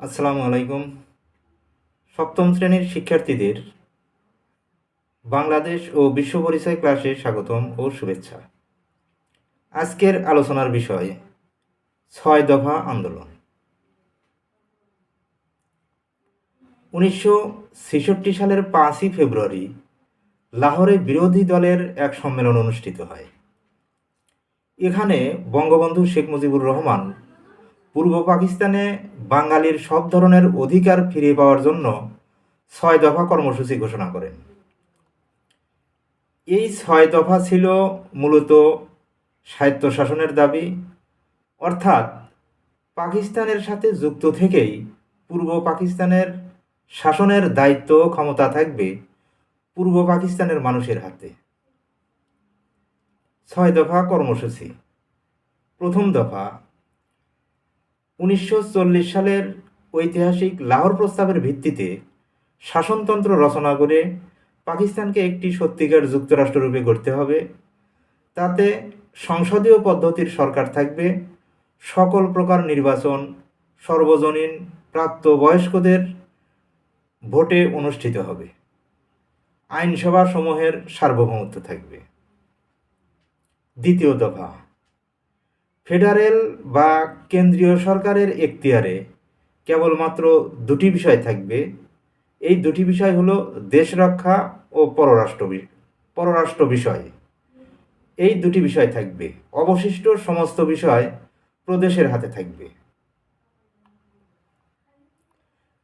আসসালামু আলাইকুম। সপ্তম শ্রেণির শিক্ষার্থীদের বাংলাদেশ ও বিশ্ব পরিচয় ক্লাসে স্বাগতম ও শুভেচ্ছা। আজকের আলোচনার বিষয়, ছয় দফা আন্দোলন। উনিশশো ছেষট্টি সালের পাঁচই ফেব্রুয়ারি লাহোরে বিরোধী দলের এক সম্মেলন অনুষ্ঠিত হয়। এখানে বঙ্গবন্ধু শেখ মুজিবুর রহমান পূর্ব পাকিস্তানে বাঙালির সব ধরনের অধিকার ফিরিয়ে পাওয়ার জন্য ছয় দফা কর্মসূচি ঘোষণা করেন। এই ছয় দফা ছিল মূলত স্বায়ত্তশাসনের দাবি, অর্থাৎ পাকিস্তানের সাথে যুক্ত থেকেই পূর্ব পাকিস্তানের শাসনের দায়িত্ব ক্ষমতা থাকবে পূর্ব পাকিস্তানের মানুষের হাতে। ছয় দফা কর্মসূচি। প্রথম দফা উনিশশো চল্লিশ সালের ঐতিহাসিক লাহোর প্রস্তাবের ভিত্তিতে শাসনতন্ত্র রচনা করে পাকিস্তানকে একটি সত্যিকার যুক্তরাষ্ট্ররূপে গড়তে হবে। তাতে সংসদীয় পদ্ধতির সরকার থাকবে। সকল প্রকার নির্বাচন সর্বজনীন প্রাপ্তবয়স্কদের ভোটে অনুষ্ঠিত হবে। আইনসভা সমূহের সার্বভৌমত্ব থাকবে। দ্বিতীয় দফা। ফেডারেল বা কেন্দ্রীয় সরকারের এখতিয়ারে কেবলমাত্র দুটি বিষয় থাকবে। এই দুটি বিষয় হলো দেশ রক্ষা ও পররাষ্ট্র পররাষ্ট্র বিষয়। এই দুটি বিষয় থাকবে। অবশিষ্ট সমস্ত বিষয় প্রদেশের হাতে থাকবে।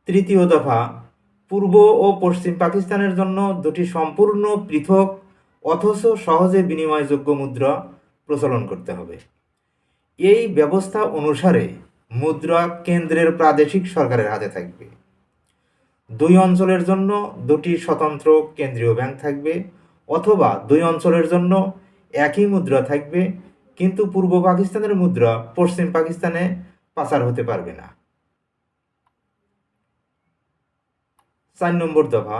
তৃতীয় দফা, পূর্ব ও পশ্চিম পাকিস্তানের জন্য দুটি সম্পূর্ণ পৃথক অথচ সহজে বিনিময়যোগ্য মুদ্রা প্রচলন করতে হবে। এই ব্যবস্থা অনুসারে মুদ্রা কেন্দ্রের প্রাদেশিক সরকারের হাতে থাকবে। দুই অঞ্চলের জন্য দুটি স্বতন্ত্র কেন্দ্রীয় ব্যাংক থাকবে অথবা দুই অঞ্চলের জন্য একই মুদ্রা থাকবে, কিন্তু পূর্ব পাকিস্তানের মুদ্রা পশ্চিম পাকিস্তানে পাচার হতে পারবে না। চার নম্বর দফা,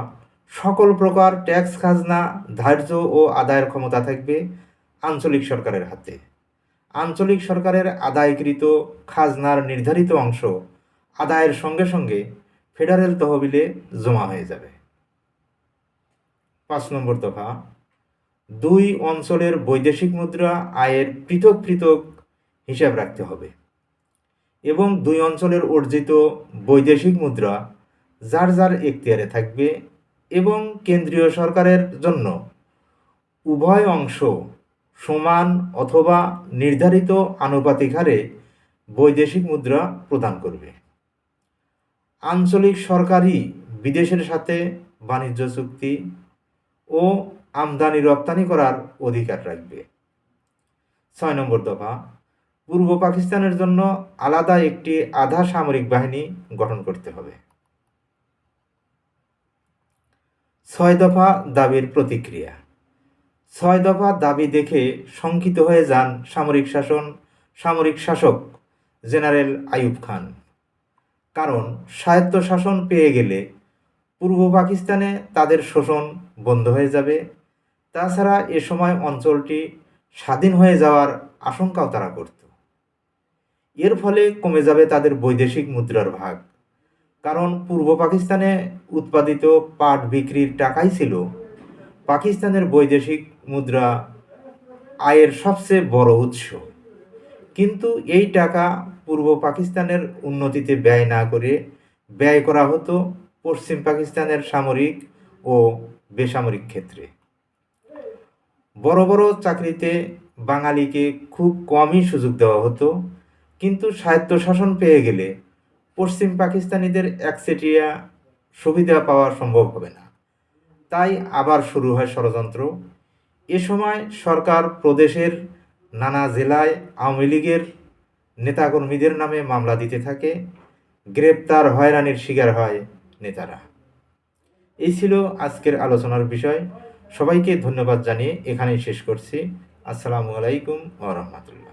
সকল প্রকার ট্যাক্স, খাজনা, ধার্য ও আদায়ের ক্ষমতা থাকবে আঞ্চলিক সরকারের হাতে। আঞ্চলিক সরকারের আদায়কৃত খাজনার নির্ধারিত অংশ আদায়ের সঙ্গে সঙ্গে ফেডারেল তহবিলে জমা হয়ে যাবে। পাঁচ নম্বর দফা, দুই অঞ্চলের বৈদেশিক মুদ্রা আয়ের পৃথক পৃথক হিসাব রাখতে হবে এবং দুই অঞ্চলের অর্জিত বৈদেশিক মুদ্রা যার যার এখতিয়ারে থাকবে এবং কেন্দ্রীয় সরকারের জন্য উভয় অংশ সমান অথবা নির্ধারিত আনুপাতিক হারে বৈদেশিক মুদ্রা প্রদান করবে। আঞ্চলিক সরকারই বিদেশের সাথে বাণিজ্য চুক্তি ও আমদানি রপ্তানি করার অধিকার রাখবে। ছয় নম্বর দফা, পূর্ব পাকিস্তানের জন্য আলাদা একটি আধা সামরিক বাহিনী গঠন করতে হবে। ছয় দফা দাবির প্রতিক্রিয়া। ছয় দফা দাবি দেখে শঙ্কিত হয়ে যান সামরিক শাসন, সামরিক শাসক জেনারেল আইয়ুব খান। কারণ স্বায়ত্ত শাসন পেয়ে গেলে পূর্ব পাকিস্তানে তাদের শোষণ বন্ধ হয়ে যাবে। তাছাড়া এ সময় অঞ্চলটি স্বাধীন হয়ে যাওয়ার আশঙ্কাও তারা করত। এর ফলে কমে যাবে তাদের বৈদেশিক মুদ্রার ভাগ। কারণ পূর্ব পাকিস্তানে উৎপাদিত পাট বিক্রির টাকাই ছিল পাকিস্তানের বৈদেশিক মুদ্রা আয়ের সবচেয়ে বড় উৎস। কিন্তু এই টাকা পূর্ব পাকিস্তানের উন্নতিতে ব্যয় না করে ব্যয় করা হতো পশ্চিম পাকিস্তানের সামরিক ও বেসামরিক ক্ষেত্রে। বড় বড় চাকরিতে বাঙালিকে খুব কমই সুযোগ দেওয়া হতো, কিন্তু স্বায়ত্তশাসন পেয়ে গেলে পশ্চিম পাকিস্তানিদের একচেটিয়া সুবিধা পাওয়া সম্ভব হবে না। তাই আবার শুরু হয় ষড়যন্ত্র। এ সময় সরকার প্রদেশের নানা জেলায় আওয়ামী লীগের নেতাকর্মীদের নামে মামলা দিতে থাকে। গ্রেপ্তার হয়রানির শিকার হয় নেতারা। এই ছিল আজকের আলোচনার বিষয়। সবাইকে ধন্যবাদ জানিয়ে এখানেই শেষ করছি। আসসালামু আলাইকুম রাহমাতুল্লাহ।